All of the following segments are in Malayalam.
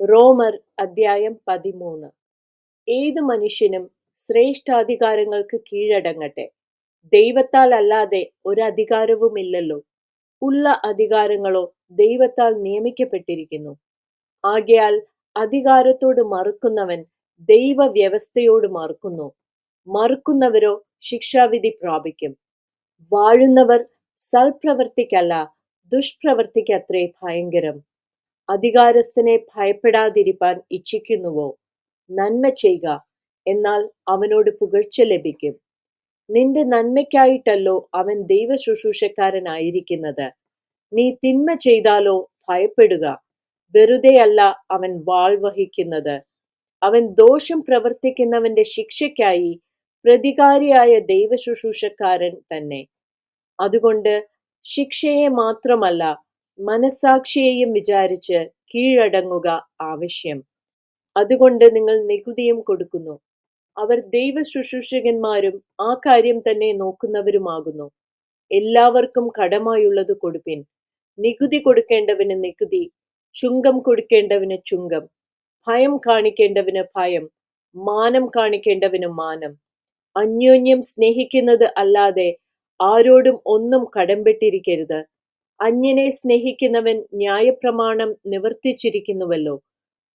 റോമർ അദ്ധ്യായം പതിമൂന്ന്. ഏത് മനുഷ്യനും ശ്രേഷ്ഠാധികാരങ്ങൾക്ക് കീഴടങ്ങട്ടെ. ദൈവത്താൽ അല്ലാതെ ഒരധികാരവുമില്ലല്ലോ. ഉള്ള അധികാരങ്ങളോ ദൈവത്താൽ നിയമിക്കപ്പെട്ടിരിക്കുന്നു. ആകയാൽ അധികാരത്തോട് മറുക്കുന്നവൻ ദൈവവ്യവസ്ഥയോട് മറുക്കുന്നു. മറുക്കുന്നവരോ ശിക്ഷാവിധി പ്രാപിക്കും. വാഴുന്നവർ സൽപ്രവർത്തിക്കല്ല ദുഷ്പ്രവർത്തിക്കത്രേ ഭയങ്കരം. അധികാരസ്ഥനെ ഭയപ്പെടാതിരിപ്പാൻ ഇച്ഛിക്കുന്നുവോ? നന്മ ചെയ്യുക എന്നാൽ അവനോട് പുകഴ്ച ലഭിക്കും. നിന്റെ നന്മയ്ക്കായിട്ടല്ലോ അവൻ ദൈവ ശുശ്രൂഷക്കാരനായിരിക്കുന്നത് നീ തിന്മ ചെയ്താലോ ഭയപ്പെടുക. വെറുതെയല്ല അവൻ വാൾ വഹിക്കുന്നത്. അവൻ ദോഷം പ്രവർത്തിക്കുന്നവന്റെ ശിക്ഷയ്ക്കായി പ്രതികാരിയായ ദൈവ ശുശ്രൂഷക്കാരൻ തന്നെ. അതുകൊണ്ട് ശിക്ഷയെ മാത്രമല്ല മനസാക്ഷിയെയും വിചാരിച്ച് കീഴടങ്ങുക ആവശ്യം. അതുകൊണ്ട് നിങ്ങൾ നികുതിയും കൊടുക്കുന്നു. അവർ ദൈവ ശുശ്രൂഷകന്മാരും ആ കാര്യം തന്നെ നോക്കുന്നവരുമാകുന്നു. എല്ലാവർക്കും കടമായുള്ളത് കൊടുപ്പിൻ. നികുതി കൊടുക്കേണ്ടവന് നികുതി ചുങ്കം കൊടുക്കേണ്ടവന് ചുങ്കം ഭയം കാണിക്കേണ്ടവന് ഭയം മാനം കാണിക്കേണ്ടവന് മാനം. അന്യോന്യം സ്നേഹിക്കുന്നത് അല്ലാതെ ആരോടും ഒന്നും കടംപെട്ടിരിക്കരുത് അന്യനെ സ്നേഹിക്കുന്നവൻ ന്യായപ്രമാണം നിവർത്തിച്ചിരിക്കുന്നുവല്ലോ.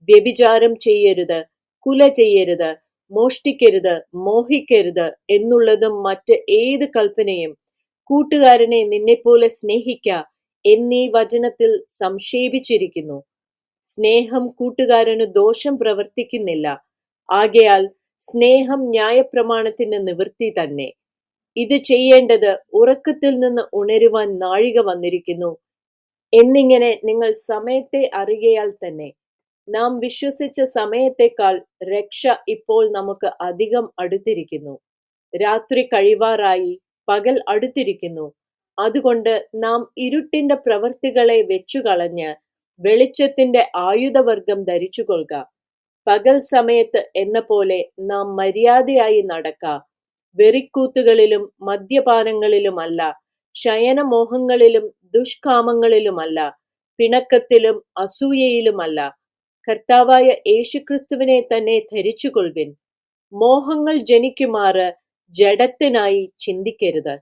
വ്യഭിചാരം ചെയ്യരുത് കുല ചെയ്യരുത് മോഷ്ടിക്കരുത് മോഹിക്കരുത് എന്നുള്ളതും മറ്റ് ഏത് കൽപ്പനയും. കൂട്ടുകാരനെ നിന്നെപ്പോലെ സ്നേഹിക്ക എന്നീ വചനത്തിൽ സംക്ഷേപിച്ചിരിക്കുന്നു സ്നേഹം കൂട്ടുകാരന് ദോഷം പ്രവർത്തിക്കുന്നില്ല. ആകയാൽ സ്നേഹം ന്യായപ്രമാണത്തിന് നിവൃത്തി തന്നെ. ഇത് ചെയ്യേണ്ടത് ഉറക്കത്തിൽ നിന്ന് ഉണരുവാൻ നാഴിക വന്നിരിക്കുന്നു. എന്നിങ്ങനെ നിങ്ങൾ സമയത്തെ അറിയയാൽ തന്നെ. നാം വിശ്വസിച്ച സമയത്തേക്കാൾ രക്ഷ ഇപ്പോൾ നമുക്ക് അധികം അടുത്തിരിക്കുന്നു. രാത്രി കഴിവാറായി പകൽ അടുത്തിരിക്കുന്നു. അതുകൊണ്ട് നാം ഇരുട്ടിന്റെ പ്രവൃത്തികളെ വെച്ചുകളഞ്ഞ് വെളിച്ചത്തിന്റെ ആയുധവർഗം ധരിച്ചുകൊള്ളുക. പകൽ സമയത്ത് എന്ന പോലെ നാം മര്യാദയായി നടക്ക. വെറിക്കൂത്തുകളിലും മദ്യപാനങ്ങളിലുമല്ല ശയനമോഹങ്ങളിലും ദുഷ്കാമങ്ങളിലുമല്ല പിണക്കത്തിലും അസൂയയിലുമല്ല. കർത്താവായ യേശുക്രിസ്തുവിനെ തന്നെ ധരിച്ചുകൊള്ളുവിൻ. മോഹങ്ങൾ ജനിക്കുമാറ് ജഡത്തിനായി ചിന്തിക്കരുത്.